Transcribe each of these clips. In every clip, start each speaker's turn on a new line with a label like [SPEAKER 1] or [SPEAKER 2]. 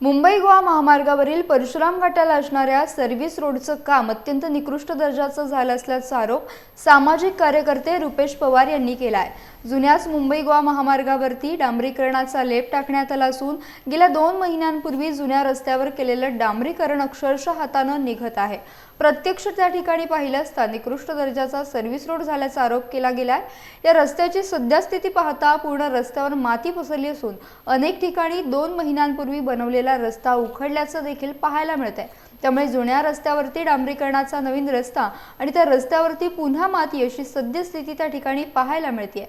[SPEAKER 1] मुंबई गोवा महामार्गावरील परशुराम घाटाला असणाऱ्या सर्व्हिस रोडचं काम अत्यंत निकृष्ट दर्जाचं झालं असल्याचा आरोप सामाजिक कार्यकर्ते रुपेश पवार यांनी केला आहे जुन्याच मुंबई गोवा महामार्गावरती डांबरीकरणाचा लेप टाकण्यात आला असून गेल्या दोन महिन्यांपूर्वी जुन्या रस्त्यावर केलेलं डांबरीकरण अक्षरशः हातानं निघत आहे. प्रत्यक्ष त्या ठिकाणी पाहिलं असता निकृष्ट दर्जाचा सर्व्हिस रोड झाल्याचा आरोप केला गेलाय. या रस्त्याची सद्यस्थिती पाहता पूर्ण रस्त्यावर माती पसरली असून अनेक ठिकाणी दोन महिन्यांपूर्वी बनवलेला रस्ता उखडल्याचं देखील पाहायला मिळतंय. त्यामुळे जुन्या रस्त्यावरती डांबरीकरणाचा नवीन रस्ता आणि त्या रस्त्यावरती पुन्हा माती अशी सद्यस्थिती त्या ठिकाणी पाहायला मिळते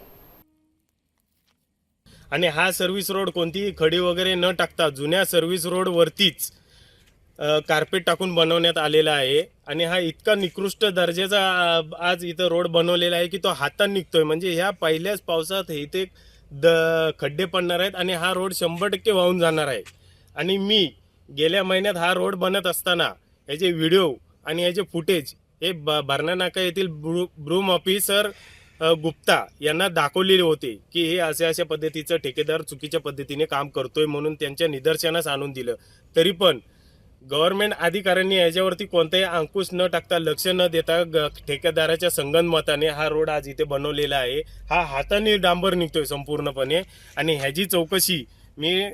[SPEAKER 2] आणि हा सर्व्हिस रोड कोणतीही खडी वगैरे न टाकता जुन्या सर्व्हिस रोडवरतीच कार्पेट टाकून बनवण्यात आलेला आहे. आणि हा इतका निकृष्ट दर्जाचा आज इथं रोड बनवलेला आहे की तो हाताने निघतोय. म्हणजे ह्या पहिल्याच पावसात इथे द खड्डे पडणार आहेत आणि हा रोड शंभर टक्के वाहून जाणार आहे. आणि मी गेल्या महिन्यात हा रोड बनत असताना याचे व्हिडिओ आणि याचे फुटेज हे ब भरणा नाका येथील ब्रू ब्रूम ऑफिसर गुप्ता यांना दाखवलेले होते की हे अशा अशा पद्धतीचं ठेकेदार चुकीच्या पद्धतीने काम करतोय म्हणून त्यांच्या निदर्शनास आणून दिलं. तरी पण गव्हर्नमेंट अधिकाऱ्यांनी याच्यावरती कोणताही अंकुश न टाकता लक्ष न देता ग- ठेकेदाराच्या संगनमताने हा रोड आज इथे बनवलेला आहे. हा हाताने डांबर निघतोय संपूर्णपणे आणि ह्याची चौकशी मी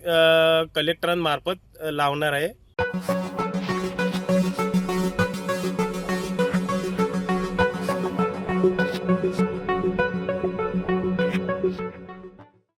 [SPEAKER 2] कलेक्टरांमार्फत लावणार आहे.